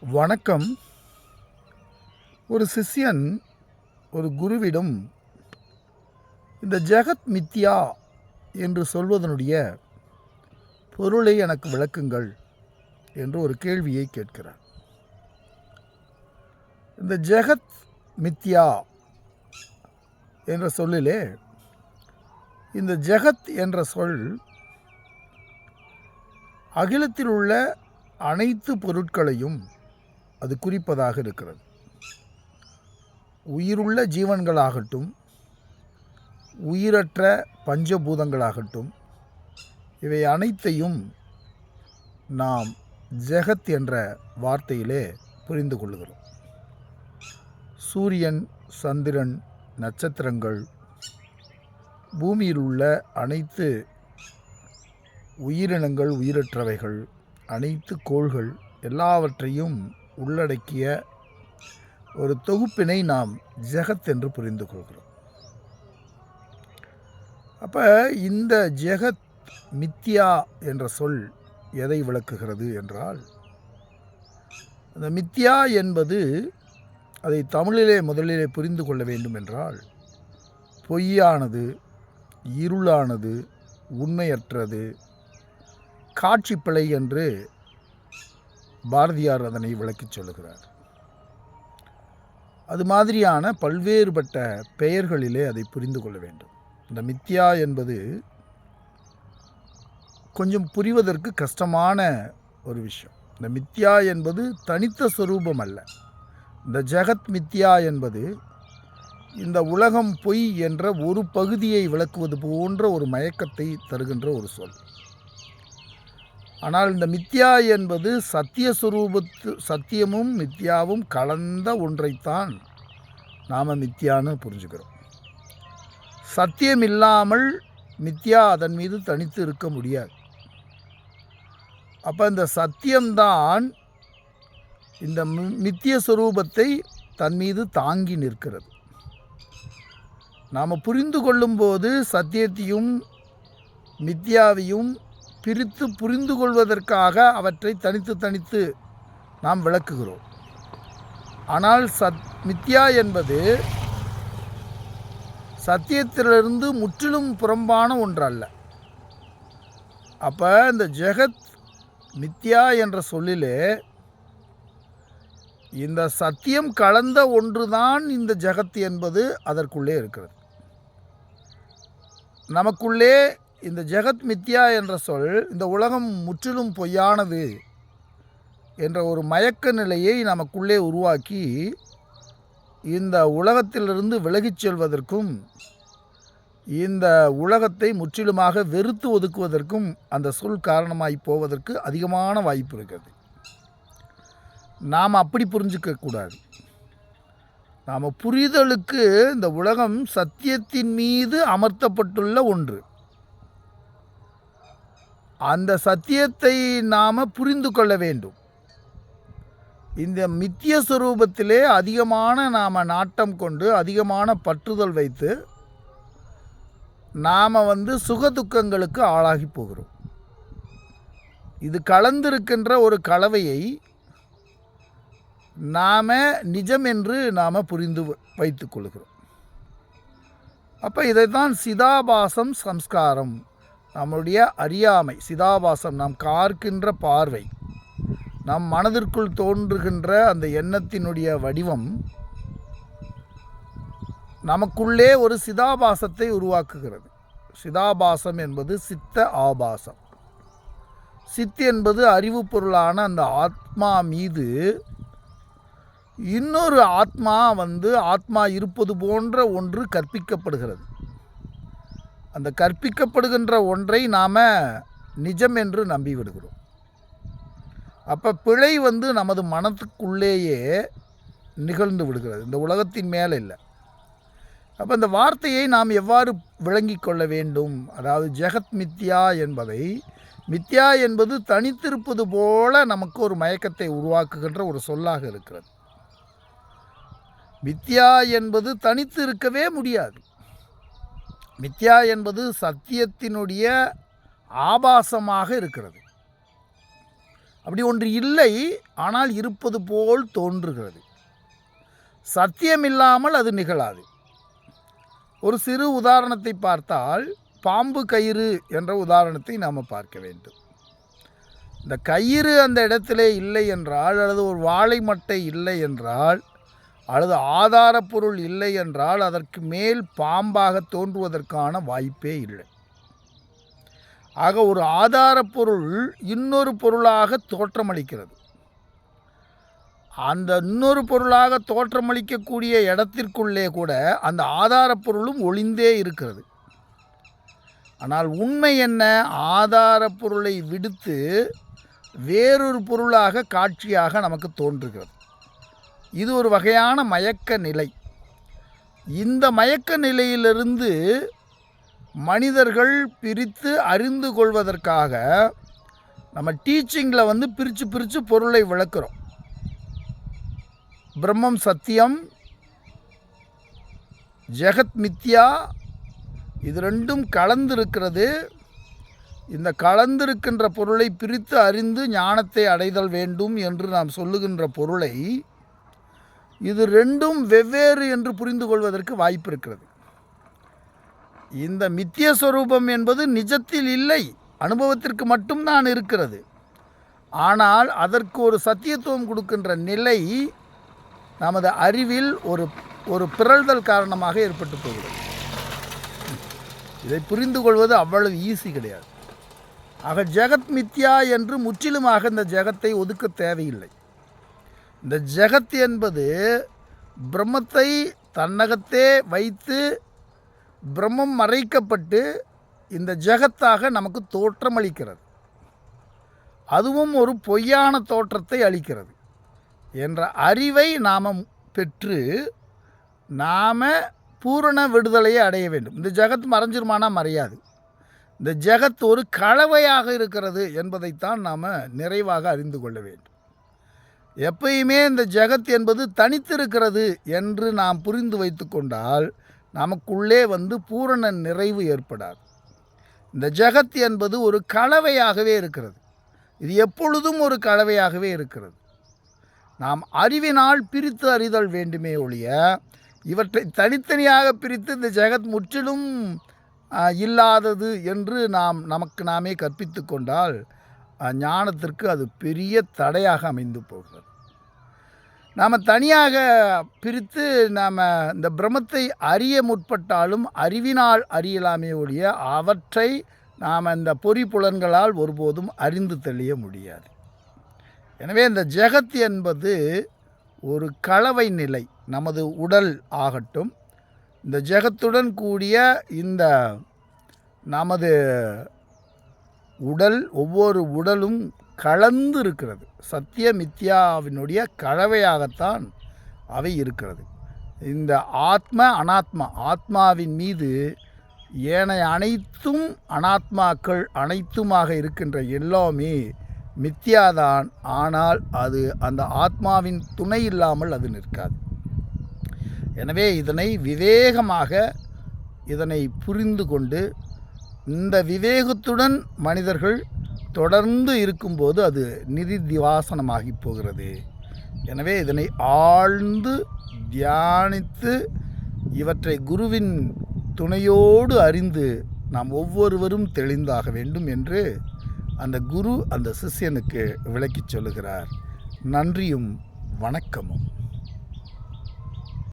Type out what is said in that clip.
வணக்கம். ஒரு சிஷ்யன் ஒரு குருவிடம் இந்த ஜெகத் மித்யா என்று சொல்வதனுடைய பொருளை எனக்கு விளக்குங்கள் என்று ஒரு கேள்வியை கேட்கிறார். இந்த ஜெகத் மித்யா என்ற சொல்லிலே இந்த ஜெகத் என்ற சொல் அகிலத்தில் உள்ள அனைத்து பொருட்களையும் அது குறிப்பதாக இருக்கிறது. உயிருள்ள ஜீவன்களாகட்டும் உயிரற்ற பஞ்சபூதங்களாகட்டும் இவை அனைத்தையும் நாம் ஜெகத் என்ற வார்த்தையிலே புரிந்து கொள்கிறோம். சூரியன் சந்திரன் நட்சத்திரங்கள் பூமியில் உள்ள அனைத்து உயிரினங்கள் உயிரற்றவைகள் அனைத்து கோள்கள் எல்லாவற்றையும் உள்ளடக்கிய ஒரு தொகுப்பினை நாம் ஜெகத் என்று புரிந்து கொள்கிறோம். அப்போ இந்த ஜெகத் மித்யா என்ற சொல் எதை விளக்குகிறது என்றால் அந்த மித்யா என்பது அதை தமிழிலே முதலிலே புரிந்து கொள்ள வேண்டும் என்றால் பொய்யானது இருளானது உண்மையற்றது காட்சி பிழை என்று பாரதியார் அதனை விளக்கிச் சொல்லுகிறார். அது மாதிரியான பல்வேறுபட்ட பெயர்களிலே அதை புரிந்து கொள்ள வேண்டும். இந்த மித்யா என்பது கொஞ்சம் புரிவதற்கு கஷ்டமான ஒரு விஷயம். இந்த மித்யா என்பது தனித்த சொரூபம் அல்ல. இந்த ஜெகத் மித்யா என்பது இந்த உலகம் பொய் என்ற ஒரு பகுதியை விளக்குவது போன்ற ஒரு மயக்கத்தை தருகின்ற ஒரு சொல். ஆனால் இந்த மித்யா என்பது சத்திய சுரூபத்து சத்தியமும் மித்யாவும் கலந்த ஒன்றைத்தான் நாம் மித்யான்னு புரிஞ்சுக்கிறோம். சத்தியம் இல்லாமல் மித்யா அதன் மீது தனித்து இருக்க முடியாது. அப்போ இந்த சத்தியம்தான் இந்த மி- மித்திய சுரூபத்தை தன் மீது தாங்கி நிற்கிறது. நாம் புரிந்து கொள்ளும்போது சத்தியத்தையும் மித்யாவையும் பிரித்து புரிந்து கொள்வதற்காக அவற்றை தனித்து தனித்து நாம் விளக்குகிறோம். ஆனால் சத் மித்யா என்பது சத்தியத்திலிருந்து முற்றிலும் புறம்பான ஒன்றல்ல. அப்போ இந்த ஜெகத் மித்யா என்ற சொல்லிலே இந்த சத்தியம் கலந்த ஒன்றுதான் இந்த ஜெகத் என்பது அதற்குள்ளே இருக்கிறது. நமக்குள்ளே இந்த ஜெகத் மித்யா என்ற சொல் இந்த உலகம் முற்றிலும் பொய்யானது என்ற ஒரு மயக்க நிலையை நமக்குள்ளே உருவாக்கி இந்த உலகத்திலிருந்து விலகிச் செல்வதற்கும் இந்த உலகத்தை முற்றிலுமாக வெறுத்து ஒதுக்குவதற்கும் அந்த சொல் காரணமாய் போவதற்கு அதிகமான வாய்ப்பு இருக்கிறது. நாம் அப்படி புரிஞ்சுக்கக்கூடாது நாம் புரிதலுக்கு இந்த உலகம் சத்தியத்தின் மீது அமர்த்தப்பட்டுள்ள ஒன்று. அந்த சத்தியத்தை நாம் புரிந்து கொள்ள வேண்டும். இந்த மித்திய சுரூபத்திலே அதிகமான நாம் நாட்டம் கொண்டு அதிகமான பற்றுதல் வைத்து நாம் வந்து சுகதுக்கங்களுக்கு ஆளாகி போகிறோம். இது கலந்திருக்கின்ற ஒரு கலவையை நாம் நிஜம் என்று நாம் புரிந்து வைத்துக் கொள்கிறோம். அப்போ இதைத்தான் சிதாபாசம் சம்ஸ்காரம் நம்முடைய அறியாமை சிதாபாசம் நாம் கார்க்கின்ற பார்வை நம் மனதிற்குள் தோன்றுகின்ற அந்த எண்ணத்தினுடைய வடிவம் நமக்குள்ளே ஒரு சிதாபாசத்தை உருவாக்குகிறது. சிதாபாசம் என்பது சித்த ஆபாசம். சித் என்பது அறிவு பொருளான அந்த ஆத்மா மீது இன்னொரு ஆத்மா வந்து ஆத்மா இருப்பது போன்ற ஒன்று கற்பிக்கப்படுகிறது. அந்த கற்பிக்கப்படுகின்ற ஒன்றை நாம் நிஜம் என்று நம்பி விடுகிறோம். அப்போ பிழை வந்து நமது மனத்துக்குள்ளேயே நிகழ்ந்து விடுகிறது. இந்த உலகத்தின் மேலே இல்லை. அப்போ இந்த வார்த்தையை நாம் எவ்வாறு விளங்கிக் கொள்ள வேண்டும்? அதாவது ஜெகத் மித்யா என்பதை மித்யா என்பது தனித்திருப்பது போல நமக்கு ஒரு மயக்கத்தை உருவாக்குகின்ற ஒரு சொல்லாக இருக்கிறது. மித்யா என்பது தனித்து இருக்கவே முடியாது. மித்யா என்பது சத்தியத்தினுடைய ஆபாசமாக இருக்கிறது. அப்படி ஒன்று இல்லை ஆனால் இருப்பது போல் தோன்றுகிறது. சத்தியம் இல்லாமல் அது நிகழாது. ஒரு சிறு உதாரணத்தை பார்த்தால் பாம்பு கயிறு என்ற உதாரணத்தை நாம் பார்க்க வேண்டும். இந்த கயிறு அந்த இடத்திலே இல்லை என்றால் அல்லது ஒரு வாழை மட்டை இல்லை என்றால் அல்லது ஆதாரப்பொருள் இல்லை என்றால் அதற்கு மேல் பாம்பாக தோன்றுவதற்கான வாய்ப்பே இல்லை. ஆக ஒரு ஆதாரப்பொருள் இன்னொரு பொருளாக தோற்றமளிக்கிறது. அந்த இன்னொரு பொருளாக தோற்றமளிக்கக்கூடிய இடத்திற்குள்ளே கூட அந்த ஆதாரப்பொருளும் ஒளிந்தே இருக்கிறது. ஆனால் உண்மை என்ன? ஆதாரப்பொருளை விடுத்து வேறொரு பொருளாக காட்சியாக நமக்கு தோன்றுகிறது. இது ஒரு வகையான மயக்க நிலை இந்த மயக்க நிலையிலிருந்து மனிதர்கள் பிரித்து அறிந்து கொள்வதற்காக நம்ம டீச்சிங்கில் வந்து பிரித்து பிரித்து பொருளை விளக்குறோம். பிரம்மம் சத்தியம் ஜெகத் மித்யா இது ரெண்டும் கலந்திருக்கிறது. இந்த கலந்திருக்கின்ற பொருளை பிரித்து அறிந்து ஞானத்தை அடைதல் வேண்டும் என்று நாம் சொல்லுகின்ற பொருளை இது ரெண்டும் வெவ்வேறு என்று புரிந்து கொள்வதற்கு வாய்ப்பு இருக்கிறது இந்த மித்திய ஸ்வரூபம் என்பது நிஜத்தில் இல்லை அனுபவத்திற்கு மட்டும்தான் இருக்கிறது. ஆனால் அதற்கு ஒரு சத்தியத்துவம் கொடுக்கின்ற நிலை நமது அறிவில் ஒரு ஒரு பிறழ்தல் காரணமாக ஏற்பட்டு போகிறது. இதை புரிந்து கொள்வது அவ்வளவு ஈஸி கிடையாது. ஆக ஜெகத் மித்யா என்று முற்றிலுமாக இந்த ஜெகத்தை ஒதுக்க தேவையில்லை. இந்த ஜெகத் என்பது பிரம்மத்தை தன்னகத்தே வைத்து பிரம்மம் மறைக்கப்பட்டு இந்த ஜெகத்தாக நமக்கு தோற்றம் அளிக்கிறது அதுவும் ஒரு பொய்யான தோற்றத்தை அளிக்கிறது. என்ற அறிவை நாம் பெற்று நாம் பூரண விடுதலையை அடைய வேண்டும். இந்த ஜெகத் மறைஞ்சிருமானா மறையாது. இந்த ஜெகத் ஒரு கலவையாக இருக்கிறது என்பதைத்தான் நாம் நிறைவாக அறிந்து கொள்ள வேண்டும். எப்பயுமே இந்த ஜெகத் என்பது தனித்திருக்கிறது என்று நாம் புரிந்து வைத்து கொண்டால் நமக்குள்ளே வந்து பூரண நிறைவு ஏற்படாது. இந்த ஜெகத் என்பது ஒரு கலவையாகவே இருக்கிறது. இது எப்பொழுதும் ஒரு கலவையாகவே இருக்கிறது. நாம் அறிவினால் பிரித்து அறிதல் வேண்டுமே ஒழிய இவற்றை தனித்தனியாக பிரித்து இந்த ஜெகத் முற்றிலும் இல்லாதது என்று நாம் நமக்கு நாமே கற்பித்து கொண்டால் ஞானத்திற்கு அது பெரிய தடையாக அமைந்து போகிறது. நாம் தனியாக பிரித்து நாம் இந்த பிரமத்தை அறிய முற்பட்டாலும் அறிவினால் அறியலாமே ஒழிய அவற்றை நாம் இந்த பொறி புலன்களால் ஒருபோதும் அறிந்து தெளிய முடியாது. எனவே இந்த ஜெகத் என்பது ஒரு கலவை நிலை நமது உடல் ஆகட்டும். இந்த ஜெகத்துடன் கூடிய இந்த நமது உடல் ஒவ்வொரு உடலும் கலந்து இருக்கிறது சத்திய மித்யாவினுடைய கலவையாகத்தான் அவை இருக்கிறது. இந்த ஆத்ம அனாத்மா ஆத்மாவின் மீது ஏனைய அனைத்தும் அனாத்மாக்கள் அனைத்துமாக இருக்கின்ற எல்லாமே மித்யாதான். ஆனால் அது அந்த ஆத்மாவின் துணை இல்லாமல் அது நிற்காது. எனவே இதனை விவேகமாக இதனை புரிந்து கொண்டு இந்த விவேகத்துடன் மனிதர்கள் தொடர்ந்து இருக்கும்போது அது நிதி திவாசனமாகி போகிறது. எனவே இதனை ஆழ்ந்து தியானித்து இவற்றை குருவின் துணையோடு அறிந்து நாம் ஒவ்வொருவரும் தெளிந்தாக வேண்டும் என்று அந்த குரு அந்த சிஷ்யனுக்கு விளக்கிச் சொல்லுகிறார். நன்றியும் வணக்கமும்.